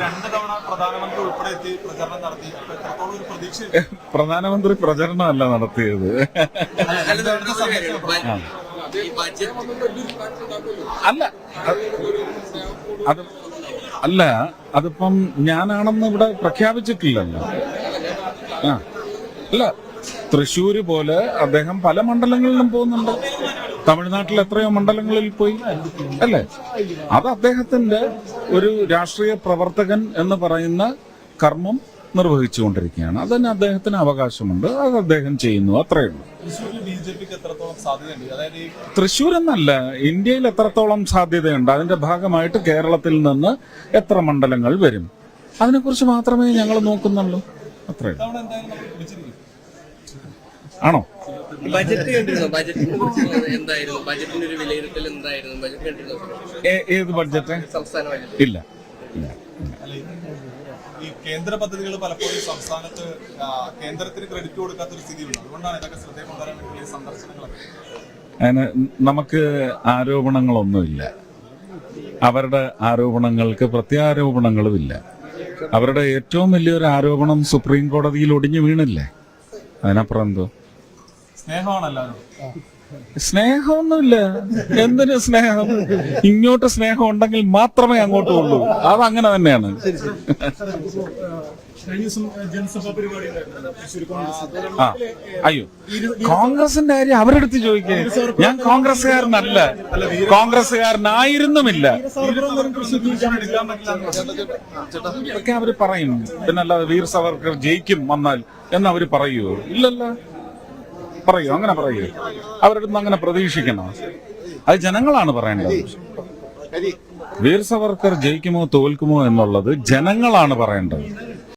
രണ്ട് തവണ പ്രധാനമന്ത്രി പ്രചരണമല്ല നടത്തിയത്. ഈ ബഡ്ജറ്റ് അല്ല അത് അല്ല അതിപ്പം ഞാനാണെന്ന് ഇവിടെ പ്രഖ്യാപിച്ചിട്ടില്ലല്ലോ. ആ. അല്ല തൃശ്ശൂര് പോലെ അദ്ദേഹം പല മണ്ഡലങ്ങളിലും പോകുന്നുണ്ട്. തമിഴ്നാട്ടിൽ എത്രയോ മണ്ഡലങ്ങളിൽ പോയി അല്ലേ? അത് അദ്ദേഹത്തിന്റെ ഒരു രാഷ്ട്രീയ പ്രവർത്തകൻ എന്ന് പറയുന്ന കർമ്മം നിർവഹിച്ചുകൊണ്ടിരിക്കുകയാണ്. അതിന് അദ്ദേഹത്തിന് അവകാശമുണ്ട്. അത് അദ്ദേഹം ചെയ്യുന്നു. അത്രയേ ഉള്ളൂ. തൃശ്ശൂരിൽ ബി എത്രത്തോളം സാധ്യതയുണ്ട്? അതായത് തൃശ്ശൂർ എന്നല്ല ഇന്ത്യയിൽ എത്രത്തോളം സാധ്യതയുണ്ട്? അതിന്റെ ഭാഗമായിട്ട് കേരളത്തിൽ നിന്ന് എത്ര മണ്ഡലങ്ങൾ വരും? അതിനെക്കുറിച്ച് മാത്രമേ ഞങ്ങൾ നോക്കുന്നുള്ളൂ. അത്രേ ആണോ? ബജറ്റ് കണ്ടിരുന്നു? ബജറ്റിനെ കുറിച്ച് എന്തായിരുന്നു? ബജറ്റിന്റെ ഒരു വിലയിരുത്തൽ എന്തായിരുന്നു? ബജറ്റ് കണ്ടിരുന്നു? ഏ- ഏത് ബഡ്ജറ്റ്? സംസ്ഥാന ബജറ്റ്. ഇല്ല. ഈ- കേന്ദ്ര പദ്ധതികൾ പലപ്പോഴും സംസ്ഥാനത്ത് കേന്ദ്രത്തിന് ക്രെഡിറ്റ് കൊടുക്കാത്ത ഒരു സ്ഥിതിയുണ്ട്. അതുകൊണ്ടാണ് ഇതൊക്കെ ശ്രദ്ധയിൽ കൊണ്ടുവരാൻ സന്ദർശനങ്ങളൊക്കെ അതിന് നമുക്ക് ആരോപണങ്ങളൊന്നുമില്ല. അവരുടെ ആരോപണങ്ങൾക്ക് പ്രത്യാരോപണങ്ങളുമില്ല. അവരുടെ ഏറ്റവും വലിയൊരു ആരോപണം സുപ്രീം കോടതിയിൽ ഒടിഞ്ഞു വീണില്ലേ? അതിനപ്പുറം എന്തോ? സ്നേഹമാണ് എല്ലാവരും സ്നേഹമൊന്നുമില്ല. എന്തിനു സ്നേഹം? ഇങ്ങോട്ട് സ്നേഹം ഉണ്ടെങ്കിൽ മാത്രമേ അങ്ങോട്ട് ഉള്ളൂ. അത് അങ്ങനെ തന്നെയാണ് ആ. അയ്യോ. കോൺഗ്രസിന്റെ കാര്യം അവരെടുത്ത് ചോദിക്കേ. ഞാൻ കോൺഗ്രസ്സുകാരനല്ല. കോൺഗ്രസ്സുകാരനായിരുന്നുമില്ല. ഇതൊക്കെ അവർ പറയും പിന്നല്ലാതെ വീർ സവർക്കർ ജയിക്കും വന്നാൽ എന്നവര് അവർ പറയുമോ ഇല്ലല്ലോ. പറയൂ അങ്ങനെ പറയൂ. അവരുടെ നിന്ന് അങ്ങനെ പ്രതീക്ഷിക്കണോ. അത് ജനങ്ങളാണ് പറയേണ്ടത്. വീർ സവർക്കർ ജയിക്കുമോ തോൽക്കുമോ എന്നുള്ളത് ജനങ്ങളാണ് പറയേണ്ടത്.